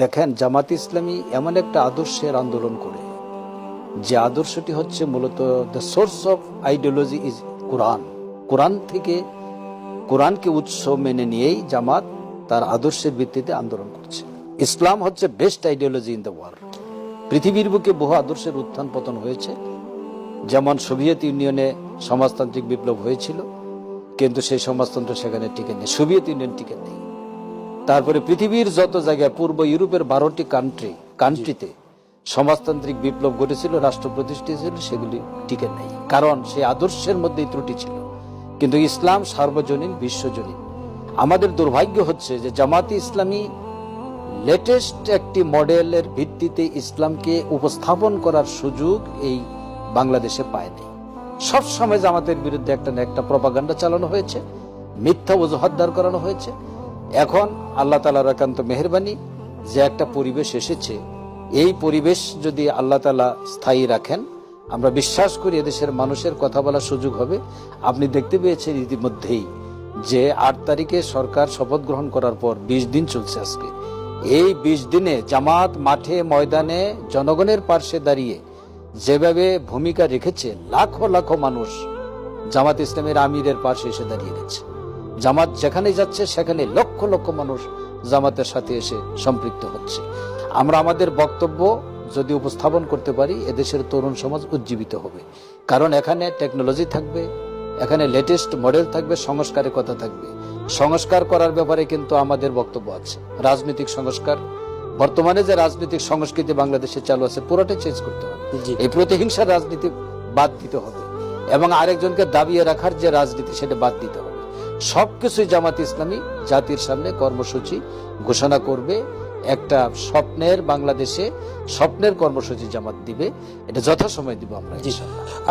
দেখেন, জামাত ইসলামী এমন একটা আদর্শের আন্দোলন করে। যে আদর্শটি হচ্ছে মূলত the source of ideology is Quran Quran থেকে কোরআনকে উৎস মেনে নিয়েই জামাত তার আদর্শের ভিত্তিতে আন্দোলন করছে। ইসলাম হচ্ছে best ideology in the world পৃথিবীর বুকে বহু আদর্শের উত্থান পতন হয়েছে। যেমন সোভিয়েত ইউনিয়নে সমাজতান্ত্রিক বিপ্লব হয়েছিল, কিন্তু সেই সমাজতন্ত্র সেখানে টিকে নেই, সোভিয়েত ইউনিয়ন টিকে নেই। তারপরে পৃথিবীর যত জায়গায় পূর্ব ইউরোপের বারোটি কান্ট্রি কান্ট্রিতে সমাজতান্ত্রিক বিপ্লব ঘটেছিল রাষ্ট্র প্রতিষ্ঠিত ছিল, সেগুলি টিকে নেই। কারণ সেই আদর্শের মধ্যেই ত্রুটি ছিল। কিন্তু ইসলাম সার্বজনীন, বিশ্বজনীন। আমাদের দুর্ভাগ্য হচ্ছে যে জামাতি ইসলামী লেটেস্ট একটি মডেলের ভিত্তিতে ইসলামকে উপস্থাপন করার সুযোগ এই বাংলাদেশে পায়নি সব সময় জামাতের বিরুদ্ধে একটা না একটা প্রপাগান্ডা চালানো হয়েছে, মিথ্যা অজুহাত দাঁড় করানো হয়েছে। এখন আল্লাহ তালার একান্ত মেহরবানি যে একটা পরিবেশ এসেছে। এই পরিবেশ যদি আল্লাহ তালা স্থায়ী রাখেন, আমরা বিশ্বাস করি এদেশের মানুষের কথা বলার সুযোগ হবে। আপনি দেখতে পেয়েছেন ইতিমধ্যেই যে আট তারিখে সরকার শপথ গ্রহণ করার পর বিশ দিন চলছে আজকে। এই বিশ দিনে জামাত মাঠে, ময়দানে জনগণের পার্শ্বে দাঁড়িয়ে যেভাবে ভূমিকা রেখেছে, লাখো লাখো মানুষ জামাত ইসলামের আমিরের পাশে এসে দাঁড়িয়ে গেছে জামাত যেখানে যাচ্ছে সেখানে লক্ষ লক্ষ মানুষ জামাতের সাথে এসে সম্পৃক্ত হচ্ছে। আমরা আমাদের বক্তব্য যদি উপস্থাপন করতে পারি এদেশের তরুণ সমাজ উজ্জীবিত হবে। কারণ এখানে টেকনোলজি থাকবে এখানে লেটেস্ট মডেল থাকবে সংস্কারের কথা থাকবে। সংস্কার করার ব্যাপারে কিন্তু আমাদের বক্তব্য আছে। রাজনৈতিক সংস্কার বর্তমানে যে রাজনৈতিক সংস্কৃতি বাংলাদেশে চালু আছে পুরোটাই চেঞ্জ করতে হবে। এই প্রতিহিংসার রাজনীতি বাদ দিতে হবে। এবং আরেকজনকে দাবিয়ে রাখার যে রাজনীতি সেটা বাদ দিতে হবে। সবকিছুই জামাত ইসলামী জাতির সামনে কর্মসূচি ঘোষণা করবে একটা স্বপ্নের বাংলাদেশে স্বপ্নের কর্মসূচি জামাত দিবে এটা যথাসময় দিব আমরা।